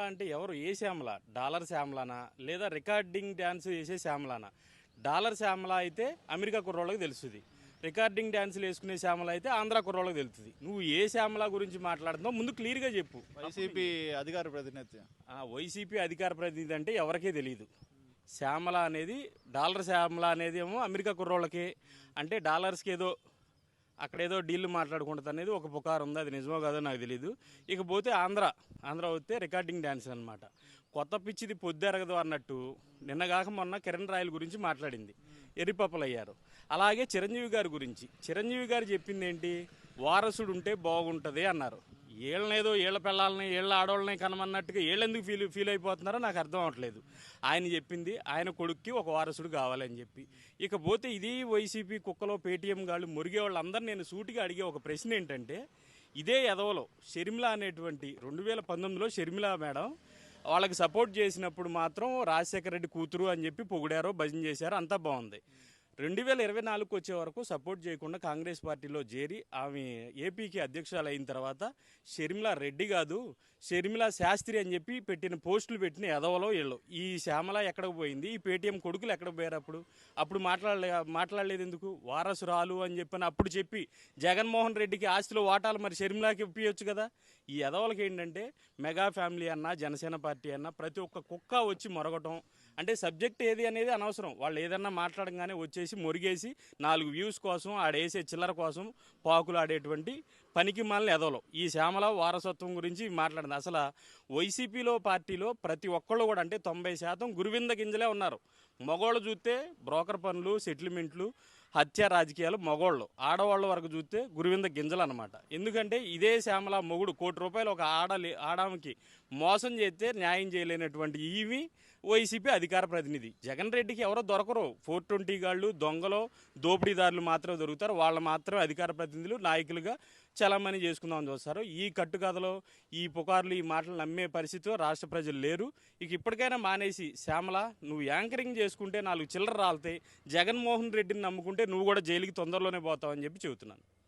శ్యామల అంటే ఎవరు? ఏ శ్యామల? డాలర్ శ్యామలానా? లేదా రికార్డింగ్ డ్యాన్స్ చేసే శ్యామలానా? డాలర్ శ్యామల అయితే అమెరికా కుర్రోళ్ళకి తెలుస్తుంది. రికార్డింగ్ డ్యాన్సులు వేసుకునే శ్యామల అయితే ఆంధ్ర కుర్రోళ్ళకి తెలుస్తుంది. నువ్వు ఏ శ్యామల గురించి మాట్లాడుతున్నావు ముందు క్లియర్గా చెప్పు. వైసీపీ అధికార ప్రతినిధి. వైసీపీ అధికార ప్రతినిధి అంటే ఎవరికీ తెలియదు శ్యామల అనేది డాలర్ శ్యామల అనేది ఏమో అమెరికా కుర్రోళ్ళకి. అంటే డాలర్స్కి ఏదో అక్కడ ఏదో డీల్ మాట్లాడుకుంటుంది అనేది ఒక పుకారు ఉంది అది నిజమో కాదో నాకు తెలియదు ఇకపోతే ఆంధ్ర ఆంధ్ర వస్తే రికార్డింగ్ డ్యాన్స్ అనమాట కొత్త పిచ్చిది పొద్దెరగదు అన్నట్టు నిన్నగాక మొన్న కిరణ్ రాయల గురించి మాట్లాడింది. ఎరిపప్పలు అయ్యారు అలాగే చిరంజీవి గారి గురించి. చిరంజీవి గారు చెప్పింది ఏంటి వారసుడు ఉంటే బాగుంటుంది అన్నారు. వీళ్ళనేదో వీళ్ళ పిల్లల్ని వీళ్ళ ఆడవాళ్ళని కనమన్నట్టుగా ఏళ్ళెందుకు ఫీల్ ఫీల్ అయిపోతున్నారో నాకు అర్థం అవ్వట్లేదు ఆయన చెప్పింది ఆయన కొడుక్కి ఒక వారసుడు కావాలని చెప్పి. ఇకపోతే ఇది వైసీపీ కుక్కలో పేటీఎం గాళ్ళు మురిగే వాళ్ళందరూ నేను సూటిగా అడిగే ఒక ప్రశ్న ఏంటంటే ఇదే ఎదవలో షర్మిల అనేటువంటి రెండు వేల పంతొమ్మిదిలో షర్మిల మేడం వాళ్ళకి సపోర్ట్ చేసినప్పుడు మాత్రం రాజశేఖర రెడ్డి కూతురు అని చెప్పి పొగిడారో భజన చేశారో అంతా బాగుంది. రెండు వేల ఇరవై నాలుగుకి వచ్చే వరకు సపోర్ట్ చేయకుండా కాంగ్రెస్ పార్టీలో చేరి ఆమె ఏపీకి అధ్యక్షురాలు అయిన తర్వాత షర్మిల రెడ్డి కాదు షర్మిల శాస్త్రి అని చెప్పి పెట్టిన పోస్టులు పెట్టిన ఎదవలో వీళ్ళు. ఈ శ్యామల ఎక్కడికి పోయింది? ఈ పేటీఎం కొడుకులు ఎక్కడికి పోయారు అప్పుడు? అప్పుడు మాట్లాడలే మాట్లాడలేదు ఎందుకు? వారసురాలు అని చెప్పని అప్పుడు చెప్పి జగన్మోహన్ రెడ్డికి ఆస్తిలో వాటాలు మరి షర్మిలాకి ఇప్పించచ్చు కదా? ఈ ఎదవలకి ఏంటంటే మెగా ఫ్యామిలీ అన్నా జనసేన పార్టీ అన్నా ప్రతి ఒక్క కుక్క వచ్చి మొరగటం అంటే సబ్జెక్ట్ ఏది అనేది అనవసరం. వాళ్ళు ఏదన్నా మాట్లాడంగానే వచ్చేసి మొరిగేసి నాలుగు వ్యూస్ కోసం ఆడేసే చిల్లర కోసం పాకులు ఆడేటువంటి పనికి మనల్ని ఎదవలు. ఈ శ్యామల వారసత్వం గురించి మాట్లాడింది. అసలు వైసీపీలో పార్టీలో ప్రతి ఒక్కళ్ళు కూడా అంటే తొంభై శాతం గురువింద గింజలే ఉన్నారు. మగోళ్ళు చూస్తే బ్రోకర్ పనులు సెటిల్మెంట్లు హత్య రాజకీయాలు మగోళ్ళు. ఆడవాళ్ళ వరకు చూస్తే గురువింద గింజలు అనమాట ఎందుకంటే ఇదే శ్యామల మొగుడు కోటి రూపాయలు ఒక ఆడలి ఆడామకి మోసం చేస్తే న్యాయం చేయలేనటువంటి ఈవి వైసీపీ అధికార ప్రతినిధి. జగన్ రెడ్డికి ఎవరో దొరకరు. ఫోర్ ట్వంటీ గాళ్ళు దొంగలు దోపిడీదారులు మాత్రమే దొరుకుతారు. వాళ్ళు మాత్రమే అధికార ప్రతినిధులు నాయకులుగా చలామణి చేసుకుందామని చూస్తారు. ఈ కట్టుకథలో ఈ పుకార్లు ఈ మాటలు నమ్మే పరిస్థితిలో రాష్ట్ర ప్రజలు లేరు. ఇక ఇప్పటికైనా మానేసి శ్యామల నువ్వు యాంకరింగ్ చేసుకుంటే నాలుగు చిల్లర రాలితే జగన్మోహన్ రెడ్డిని నమ్ముకుంటే నువ్వు కూడా జైలుకి తొందరలోనే పోతావని చెప్పి చెబుతున్నాను.